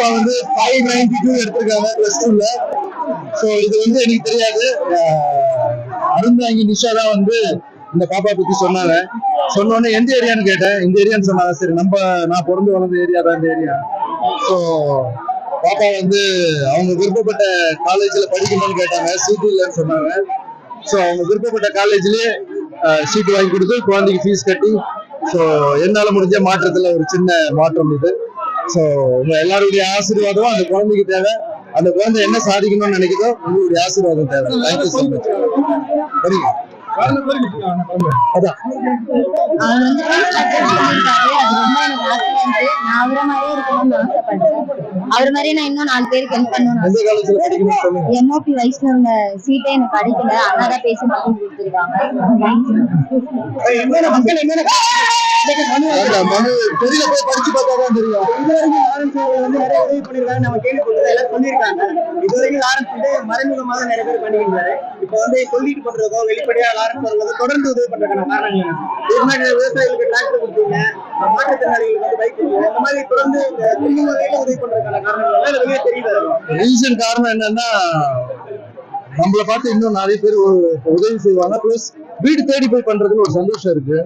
பாப்பா வந்து five ninety two எடுத்திருக்காங்க பிளஸ் டூல ஸோ இது வந்து எனக்கு தெரியாது. அருந்தாங்கி நிஷா தான் வந்து இந்த பாப்பா பத்தி சொன்னாங்க. சொன்னோடனே எந்த ஏரியான்னு கேட்டேன்? இந்த ஏரியான்னு சொன்னாங்க. சரி நம்ம நான் பிறந்து வளர்ந்த ஏரியா தான் இந்த ஏரியா ஸோ பாப்பா வந்து அவங்க விருப்பப்பட்ட காலேஜில் படிக்கணும்னு கேட்டாங்க. சீட்டு இல்லைன்னு சொன்னாங்க. ஸோ அவங்க விருப்பப்பட்ட காலேஜ்லேயே சீட்டு வாங்கி கொடுத்து குழந்தைக்கு ஃபீஸ் கட்டி ஸோ என்னால் முடிஞ்ச மாற்றத்தில் ஒரு சின்ன மாற்றம் இது. ஸோ உங்க எல்லாருடைய ஆசீர்வாதம் அந்த குழந்தைக்கு தேவை. அந்த குழந்தை என்ன சாதிக்கணும்னு நினைக்குதோ உங்களுடைய ஆசீர்வாதம் தேவை. தேங்க்யூ ஸோ மச் சரிங்க. அவர் வந்து. நான் அவரை மாதிரியே இருக்கணும்னு ஆசைப்பட்டேன். அவர் மாதிரியே நான் இன்னும் நாலு பேருக்கு ஹெல்ப் சொல்லுங்க எம்ஓபி வயசுல சீட்டே எனக்கு கிடைக்கல அதான் பேசி மட்டும் கொடுத்துருக்காங்க மனு போய் படிச்சு வந்து நிறைய உதவி பண்ணிருக்காங்க நம்ம கேள்விப்பட்டது எல்லாம் சொல்லியிருக்காங்க. இது வரைக்கும் லாரன்ஸ் வந்து மறைமுகமாக நிறைய பேர் பண்ணிக்கிட்டாரு இப்போ வந்து சொல்லிட்டு பண்றதோ வெளிப்படையா வந்து தொடர்ந்து உதவி பண்றதுக்கான காரணங்கள் விவசாயிகளுக்கு டிராக்டர் கொடுத்தீங்க மாற்றுத்திறனாளிகளுக்கு வந்து பைக் கொடுத்தீங்க இந்த மாதிரி தொடர்ந்து இந்த திரும்ப வகையில உதவி பண்றதுக்கான காரணங்கள் வெளியே ரீசன் காரணம் என்னன்னா நம்மள பார்த்து இன்னும் நிறைய பேர் ஒரு- உதவி செய்வாங்க ப்ளஸ் வீடு தேடி போய் பண்றதுல ஒரு சந்தோஷம் இருக்கு.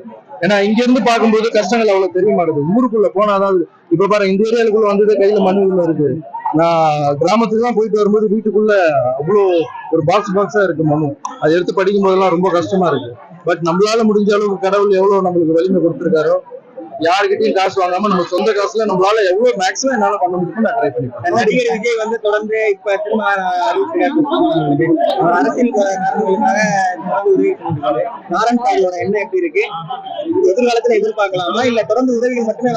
ஏன்னா இங்க இருந்து பார்க்கும்போது கஷ்டங்கள் அவ்வளவு தெரிய மாட்டேங்குது ஊருக்குள்ள போனாதான் இப்ப பாரு இந்த ஏரியாவுக்குள்ள வந்தது கையில மண்ணுக்குள்ள இருக்கு. நான் கிராமத்துக்கு தான் போயிட்டு வரும்போது வீட்டுக்குள்ள அவ்வளோ ஒரு பாக்ஸ் பாக்ஸா இருக்கு மனு அதை எடுத்து படிக்கும் போதெல்லாம் ரொம்ப கஷ்டமா இருக்கு. பட் நம்மளால முடிஞ்ச அளவுக்கு கடவுள் எவ்வளவு நம்மளுக்கு வலிமை கொடுத்துருக்காரோ யாருக்கிட்டையும் காசு வாங்காம நம்ம சொந்த காசுல நம்மளால எவ்வளவு மேக்ஸிமம் என்னால பண்ண முடியுமோ நான் ட்ரை பண்ணிப்பேன் நடிகர் விஜய் வந்து தொடர்ந்து இப்ப திரும்ப அரசியல் லாரன்ஸ் அவர்களோட எண்ணம் எப்படி இருக்கு? எதிர்காலத்துல எதிர்பார்க்கலாமா? இல்ல தொடர்ந்து உதவிகள் மட்டுமே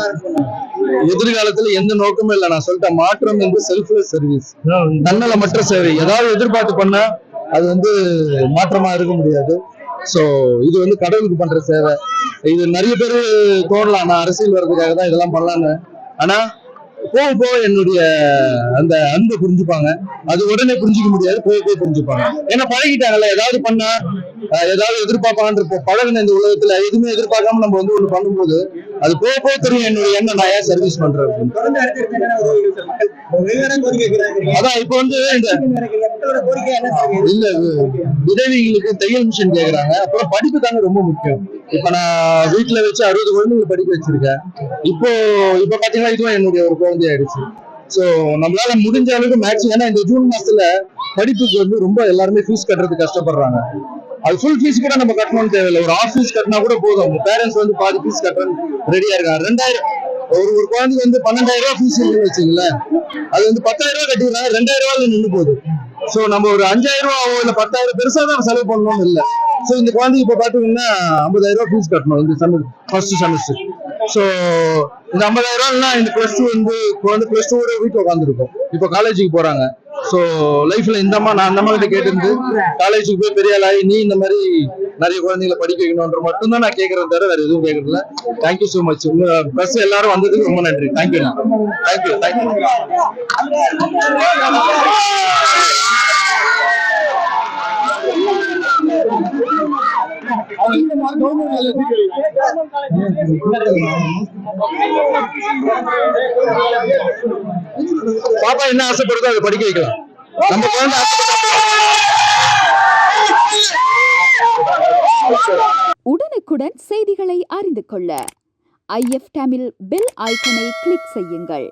எதிர்காலத்துல எந்த நோக்கமும் இல்ல. நான் சொல்லிட்டேன் மாற்றம் என்று செல்ஃப்லெஸ் சர்வீஸ் தன்னலமற்ற சேவை. ஏதாவது எதிர்பார்த்து பண்ணா அது வந்து மாற்றமா இருக்க முடியாது. சோ இது வந்து கடவுளுக்கு பண்ற சேவை. இது நிறைய பேர் தோணலாம். நான் அரசியல் வர்றதுக்காக தான் இதெல்லாம் பண்ணலான்னு ஆனா போக போக என்னுடைய அந்த அன்பை புரிஞ்சுப்பாங்க. அது உடனே புரிஞ்சுக்க முடியாது. போக போக புரிஞ்சுப்பாங்க. ஏன்னா பழகிட்டாங்கல்ல. ஏதாவது பண்ணா ஏதாவது எதிர்பார்ப்பாங்கன்ற பழகின இந்த உலகத்துல எதுவுமே எதிர்பார்க்காம நம்ம வந்து ஒண்ணு பண்ணும்போது அது போக போக தெரியும் என்னுடைய எண்ணம் நான் ஏன் சர்வீஸ் பண்றேன் அதான் இப்போ வந்து இந்த இல்ல விதவிகளுக்கு தையல் மிஷின் கேக்குறாங்க. அப்புறம் படிப்பு தாங்க ரொம்ப முக்கியம். இப்ப நான் வீட்டுல வச்சு அறுபது குழந்தைங்களை படிக்க வச்சிருக்கேன். இப்போ இப்ப பாத்தீங்கன்னா இதுவும் என்னுடைய ஒரு குழந்தை ஆயிடுச்சு. சோ நம்மளால முடிஞ்ச அளவுக்கு மேக்ஸிமம் ஏன்னா இந்த ஜூன் மாசத்துல படிப்புக்கு வந்து ரொம்ப எல்லாருமே ஃபீஸ் கட்டுறதுக்கு கஷ்டப்படுறாங்க. அது ஃபுல் ஃபீஸ் கூட நம்ம கட்டணும்னு தேவையில்லை. ஒரு ஆஃப் ஃபீஸ் கட்டினா கூட போதும். உங்க பேரண்ட்ஸ் வந்து பாதி ஃபீஸ் கட்டுறதுக்கு ரெடியா இருக்காங்க. ரெண்டாயிரம் ஒரு ஒரு குழந்தைக்கு வந்து பன்னெண்டாயிரம் ரூபாய் ஃபீஸ் வச்சுங்களேன் அது வந்து பத்தாயிரம் ரூபாய் கட்டிடுறாங்க ரெண்டாயிரம் ரூபாய் நின்று போகுது. சோ நம்ம ஒரு அஞ்சாயிரம் ரூபாவோ இல்ல பத்தாயிரம் பெருசா தான் செலவு பண்ணணும்னு இல்ல. சோ இந்த குழந்தைக்கு இப்ப பாத்தீங்கன்னா ஐம்பதாயிரம் ரூபாய் ஃபீஸ் கட்டணும் இந்த செமஸ்டர் ஃபர்ஸ்ட் செமஸ்டர் சோ இந்த ஐம்பதாயிரம் ரூபாய்னா இந்த பிளஸ் டூ வந்து குழந்தை பிளஸ் டூ வீட்டில் உட்காந்துருக்கும் இப்போ காலேஜுக்கு போறாங்க. சோ லைஃப்ல இந்த அம்மா நான் அந்த அம்மா கிட்ட கேட்டிருந்து காலேஜுக்கு போய் பெரிய ஆளாகி நீ இந்த மாதிரி நிறைய குழந்தைங்களை படிக்க வைக்கணும்ன்ற மட்டும் தான் நான் கேட்கறேன் தவிர வேற எதுவும் கேட்கறதில்ல தேங்க்யூ ஸோ மச் உங்க பஸ் எல்லாரும் வந்ததுக்கு ரொம்ப நன்றி. தேங்க்யூ தேங்க்யூ தேங்க்யூ பாப்பா என்ன ஆசைப்படுதோ அதை படிக்க வைக்கலாம். நம்ம குழந்தை உடனுக்குடன் செய்திகளை அறிந்து கொள்ள. ஐஎஃப் தமிழ் பெல் ஐக்கனை கிளிக் செய்யுங்கள்.